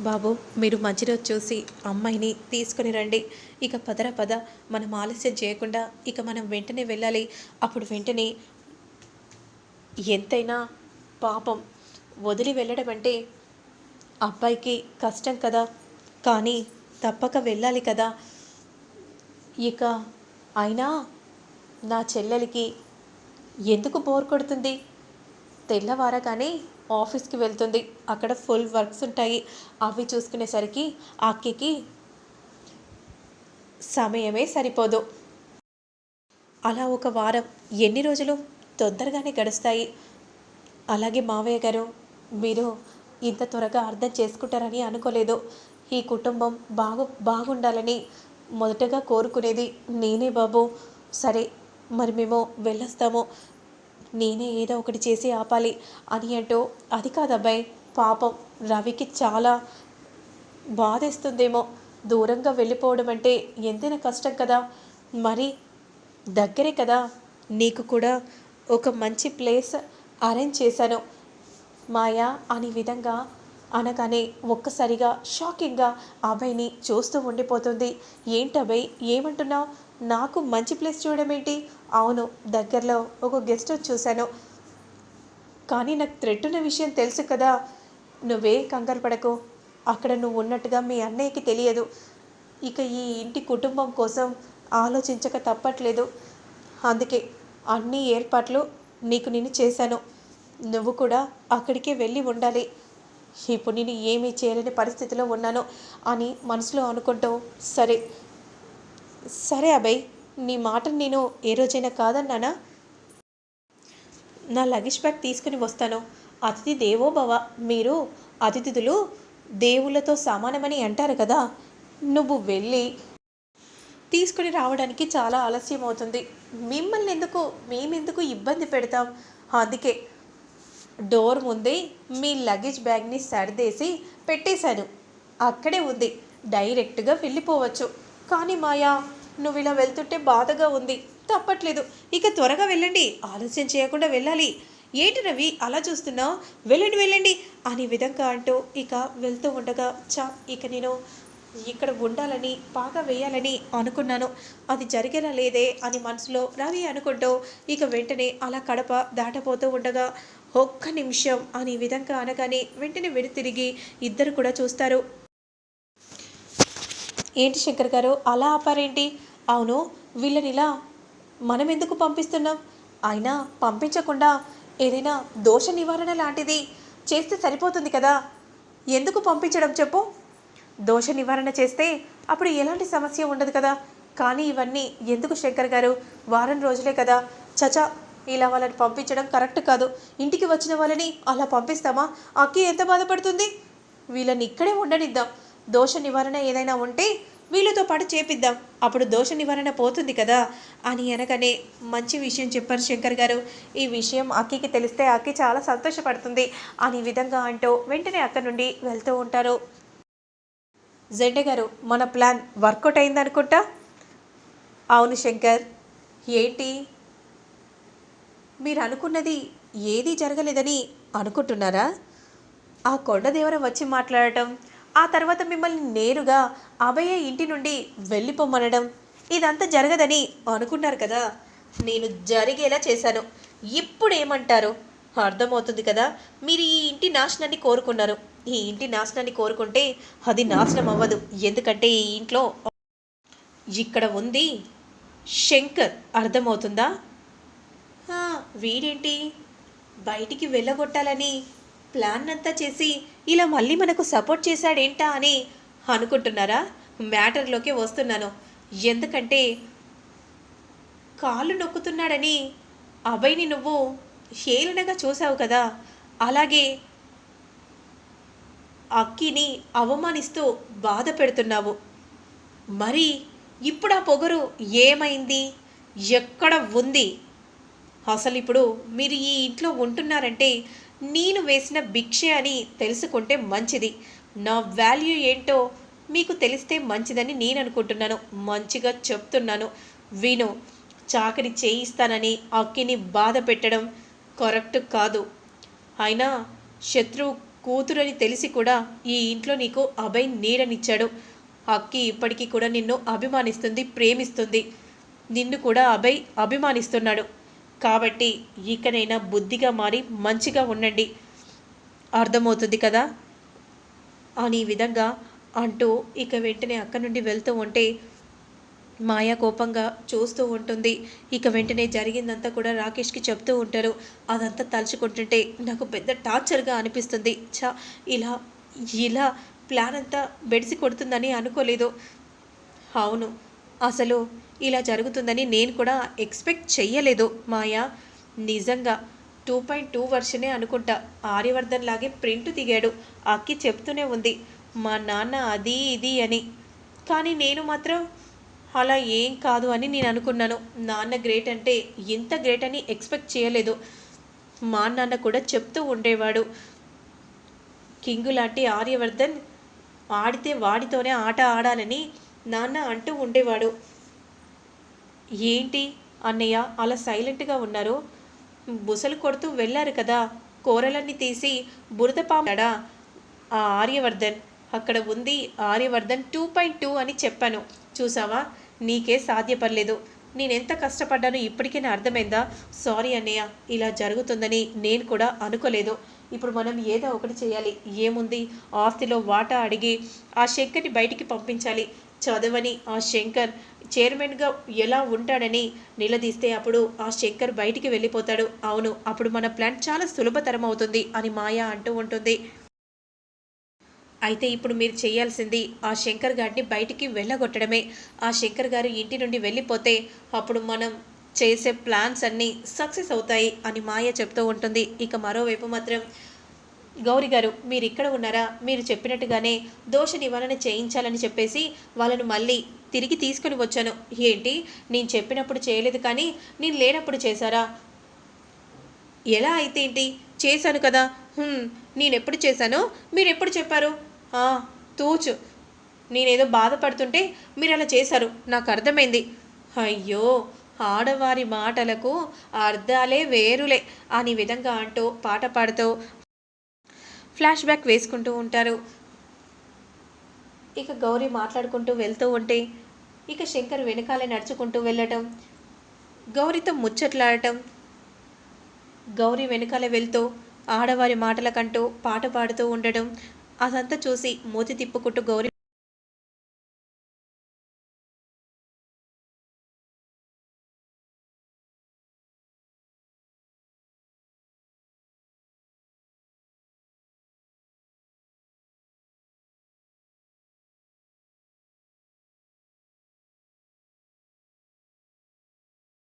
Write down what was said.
బాబు మీరు మంచి రోజు చూసి అమ్మాయిని తీసుకుని రండి. ఇక పదర పద మనం ఆలస్యం చేయకుండా ఇక మనం వెంటనే వెళ్ళాలి. అప్పుడు వెంటనే ఎంతైనా పాపం వదిలి వెళ్ళడం అంటే అబ్బాయికి కష్టం కదా. కానీ తప్పక వెళ్ళాలి కదా. ఇక అయినా నా చెల్లెలికి ఎందుకు బోర్ కొడుతుంది? తెల్లవారగానే ఆఫీస్కి వెళ్తుంది. అక్కడ ఫుల్ వర్క్స్ ఉంటాయి. అవి చూసుకునేసరికి ఆ అక్కకి సమయమే సరిపోదు. అలా ఒక వారం ఎన్ని రోజులు తొందరగానే గడుస్తాయి. అలాగే మావయ్య గారు మీరు ఇంత త్వరగా అర్థం చేసుకుంటారని అనుకోలేదు. ఈ కుటుంబం బాగు బాగుండాలని మొదటగా కోరుకునేది నేనే బాబు. సరే మరి మేము వెళ్ళొస్తాము. నేనే ఏదో ఒకటి చేసి ఆపాలి. అని అంటూ అది కాదబ్బాయి పాపం రవికి చాలా బాధేస్తుందేమో. దూరంగా వెళ్ళిపోవడం అంటే ఎంతైనా కష్టం కదా. మరి దగ్గరే కదా. నీకు కూడా ఒక మంచి ప్లేస్ అరేంజ్ చేశాను. మాయా అనే విధంగా అనగానే ఒక్కసారిగా షాకింగ్గా అభయ్ని చూస్తూ ఉండిపోతుంది. ఏంటి అభయ్ ఏమంటున్నావు? నాకు మంచి ప్లేస్ చూడడం ఏంటి? అవును దగ్గరలో ఒక గెస్ట్ హౌస్ చూశాను. కానీ నాకు థ్రెట్ ఉన్న విషయం తెలుసు కదా. నువ్వే కంగారు పడకు. అక్కడ నువ్వు ఉన్నట్టుగా మీ అన్నయ్యకి తెలియదు. ఇక ఈ ఇంటి కుటుంబం కోసం ఆలోచించక తప్పట్లేదు. అందుకే అన్ని ఏర్పాట్లు నీకు నేను చేశాను. నువ్వు కూడా అక్కడికే వెళ్ళి ఉండాలి. ఇప్పుడు నేను ఏమీ చేయలేని పరిస్థితిలో ఉన్నాను అని మనసులో అనుకుంటూ సరే సరే అభయ్ నీ మాట నేను ఏ రోజైనా కాదన్నానా నా లగేజ్ బ్యాగ్ తీసుకుని వస్తాను. అతిథి దేవో భవ మీరు అతిథులు దేవుళ్ళతో సమానమని అంటారు కదా. నువ్వు వెళ్ళి తీసుకుని రావడానికి చాలా ఆలస్యం అవుతుంది. మిమ్మల్ని ఎందుకు మేమెందుకు ఇబ్బంది పెడతాం? అందుకే డోర్ ముందే మీ లగేజ్ బ్యాగ్ని సర్దేసి పెట్టేశాను. అక్కడే ఉంది. డైరెక్ట్గా వెళ్ళిపోవచ్చు. కానీ మాయా నువ్వు ఇలా వెళ్తుంటే బాధగా ఉంది. తప్పట్లేదు. ఇక త్వరగా వెళ్ళండి. ఆలస్యం చేయకుండా వెళ్ళాలి. ఏంటి రవి అలా చూస్తున్నావు? వెళ్ళండి వెళ్ళండి అనే విధంగా అంటూ ఇక వెళ్తూ ఉండగా చా ఇక నేను ఇక్కడ ఉండాలని బాగా వేయాలని అనుకున్నాను. అది జరిగేలా లేదే అని మనసులో రవి అనుకుంటూ ఇక వెంటనే అలా కడప దాటపోతూ ఉండగా ఒక్క నిమిషం అనే విధంగా అనగానే వెంటనే వెను తిరిగి ఇద్దరు కూడా చూస్తారు. ఏంటి శంకర్ గారు? అలా ఆపారేంటి? అవును వీళ్ళని ఇలా మనం ఎందుకు పంపిస్తున్నాం? అయినా పంపించకుండా ఏదైనా దోష నివారణ లాంటిది చేస్తే సరిపోతుంది కదా. ఎందుకు పంపించడం చెప్పు? దోష నివారణ చేస్తే అప్పుడు ఎలాంటి సమస్య ఉండదు కదా. కానీ ఇవన్నీ ఎందుకు శంకర్ గారు? వారం రోజులే కదా. చచా ఇలా వాళ్ళని పంపించడం కరెక్ట్ కాదు. ఇంటికి వచ్చిన వాళ్ళని అలా పంపిస్తామా? అక్కి ఎంత బాధపడుతుంది? వీళ్ళని ఇక్కడే ఉండనిద్దాం. దోష నివారణ ఏదైనా ఉంటే వీళ్ళతో పాటు చేపిద్దాం. అప్పుడు దోష నివారణ పోతుంది కదా అని అనగానే మంచి విషయం చెప్పారు శంకర్ గారు. ఈ విషయం అక్కికి తెలిస్తే అక్కి చాలా సంతోషపడుతుంది అని విధంగా అంటూ వెంటనే అక్కడి నుండి వెళ్తూ ఉంటారు. జెండే గారు మన ప్లాన్ వర్కౌట్ అయిందనుకుంటా అవును శంకర్. ఏంటి? మీరు అనుకున్నది ఏదీ జరగలేదని అనుకుంటున్నారా? ఆ కొండదేవర వచ్చి మాట్లాడటం ఆ తర్వాత మిమ్మల్ని నేరుగా అభయ ఇంటి నుండి వెళ్ళిపోమనడం ఇదంతా జరగదని అనుకున్నారు కదా. నేను జరిగేలా చేశాను. ఇప్పుడు ఏమంటారు? అర్థమవుతుంది కదా. మీరు ఈ ఇంటి నాశనాన్ని కోరుకున్నారు. ఈ ఇంటి నాశనాన్ని కోరుకుంటే అది నాశనం అవ్వదు. ఎందుకంటే ఈ ఇంట్లో ఇక్కడ ఉంది శంకర్. అర్థమవుతుందా? వీడేంటి? బయటికి వెళ్ళగొట్టాలని ప్లాన్ అంతా చేసి ఇలా మళ్ళీ మనకు సపోర్ట్ చేశాడేంటా అని అనుకుంటున్నారా? మ్యాటర్లోకి వస్తున్నాను. ఎందుకంటే కాళ్ళు నొక్కుతున్నాడని అభయ్ని నువ్వు హేళనగా చూసావు కదా. అలాగే అక్కిని అవమానిస్తూ బాధ పెడుతున్నావు. మరి ఇప్పుడు ఆ పొగరు ఏమైంది? ఎక్కడ ఉంది? అసలు ఇప్పుడు మీరు ఈ ఇంట్లో ఉంటున్నారంటే నేను వేసిన భిక్షే అని తెలుసుకుంటే మంచిది. నా వాల్యూ ఏంటో మీకు తెలిస్తే మంచిదని నేను అనుకుంటున్నాను మంచిగా చెప్తున్నాను. విను చాకరి చేయిస్తానని అక్కిని బాధ పెట్టడం కరెక్ట్ కాదు. అయినా శత్రువు కూతురని తెలిసి కూడా ఈ ఇంట్లో నీకు అభయ్ నీడనిచ్చాడు అక్కి ఇప్పటికీ కూడా నిన్ను అభిమానిస్తుంది ప్రేమిస్తుంది. నిన్ను కూడా అభయ్ అభిమానిస్తున్నాడు. కాబట్టి ఇకనైనా బుద్ధిగా మారి మంచిగా ఉండండి. అర్థమవుతుంది కదా? అని ఈ విధంగా అంటూ ఇక వెంటనే అక్కడి నుండి వెళ్తూ ఉంటే మాయా కోపంగా చూస్తూ ఉంటుంది. ఇక వెంటనే జరిగిందంతా కూడా రాకేష్కి చెప్తూ ఉంటారు. అదంతా తలుచుకుంటుంటే నాకు పెద్ద టార్చర్గా అనిపిస్తుంది. చా ఇలా ఇలా ప్లాన్ అంతా బెడిసి కొడుతుందని అనుకోలేదు. అవును అసలు ఇలా జరుగుతుందని నేను కూడా ఎక్స్పెక్ట్ చెయ్యలేదు మాయా. నిజంగా టూ పాయింట్ టూ వర్షనే అనుకుంటా. ఆర్యవర్ధన్ లాగే ప్రింట్ దిగాడు. అక్కి చెప్తూనే ఉంది మా నాన్న అది ఇది అని. కానీ నేను మాత్రం అలా ఏం కాదు అని నేను అనుకున్నాను. నాన్న గ్రేట్ అంటే ఇంత గ్రేట్ అని ఎక్స్పెక్ట్ చేయలేదు మా నాన్న కూడా చెప్తూ ఉండేవాడు. కింగు లాంటి ఆర్యవర్ధన్ ఆడితే వాడితోనే ఆట ఆడాలని నాన్న అంటూ ఉండేవాడు. ఏంటి అన్నయ్య అలా సైలెంట్గా ఉన్నారు? బుసలు కొడుతూ వెళ్ళారు కదా. కూరలన్నీ తీసి బురద పాడా ఆ ఆర్యవర్ధన్. అక్కడ ఉంది ఆర్యవర్ధన్ టూ పాయింట్ టూ అని చెప్పాను. చూసావా? నీకే సాధ్యపడలేదు. నేనెంత కష్టపడ్డానో ఇప్పటికే నా అర్థమైందా? సారీ అన్నయ్య ఇలా జరుగుతుందని నేను కూడా అనుకోలేదు. ఇప్పుడు మనం ఏదో ఒకటి చేయాలి. ఏముంది? ఆస్తిలో వాటా అడిగి ఆ శంకర్ని బయటికి పంపించాలి. చదవని ఆ శంకర్ చైర్మన్గా ఎలా ఉంటాడని నిలదీస్తే అప్పుడు ఆ శంకర్ బయటికి వెళ్ళిపోతాడు. అవును అప్పుడు మన ప్లాన్ చాలా సులభతరం అవుతుంది అని మాయా అంటూ ఉంటుంది. అయితే ఇప్పుడు మీరు చేయాల్సింది ఆ శంకర్ గారిని బయటికి వెళ్ళగొట్టడమే. ఆ శంకర్ గారు ఇంటి నుండి వెళ్ళిపోతే అప్పుడు మనం చేసే ప్లాన్స్ అన్నీ సక్సెస్ అవుతాయి అని మాయ చెప్తూ ఉంటుంది. ఇక మరోవైపు మాత్రం గౌరీ గారు మీరు ఇక్కడ ఉన్నారా? మీరు చెప్పినట్టుగానే దోష నివారణ చేయించాలని చెప్పేసి వాళ్ళను మళ్ళీ తిరిగి తీసుకొని వచ్చాను. ఏంటి? నేను చెప్పినప్పుడు చేయలేదు కానీ నేను లేనప్పుడు చేశారా? ఎలా అయితే ఏంటి? చేశాను కదా. నేను ఎప్పుడు చేశానో? మీరు ఎప్పుడు చెప్పారు? తోచు తూచు. నేనేదో బాధపడుతుంటే మీరు అలా చేశారు. నాకు అర్థమైంది అయ్యో ఆడవారి మాటలకు అర్థాలే వేరులే. అని విధంగా అంటూ పాట పాడుతూ ఫ్లాష్ బ్యాక్ వేసుకుంటూ ఉంటారు. ఇక గౌరీ మాట్లాడుకుంటూ వెళ్తూ ఉంటే ఇక శంకర్ వెనకాలే నడుచుకుంటూ వెళ్ళటం గౌరీతో ముచ్చట్లాడటం. గౌరీ వెనకాల వెళ్తూ ఆడవారి మాటలకంటూ పాట పాడుతూ ఉండడం అదంతా చూసి మూతి తిప్పుకుంటూ గౌరీ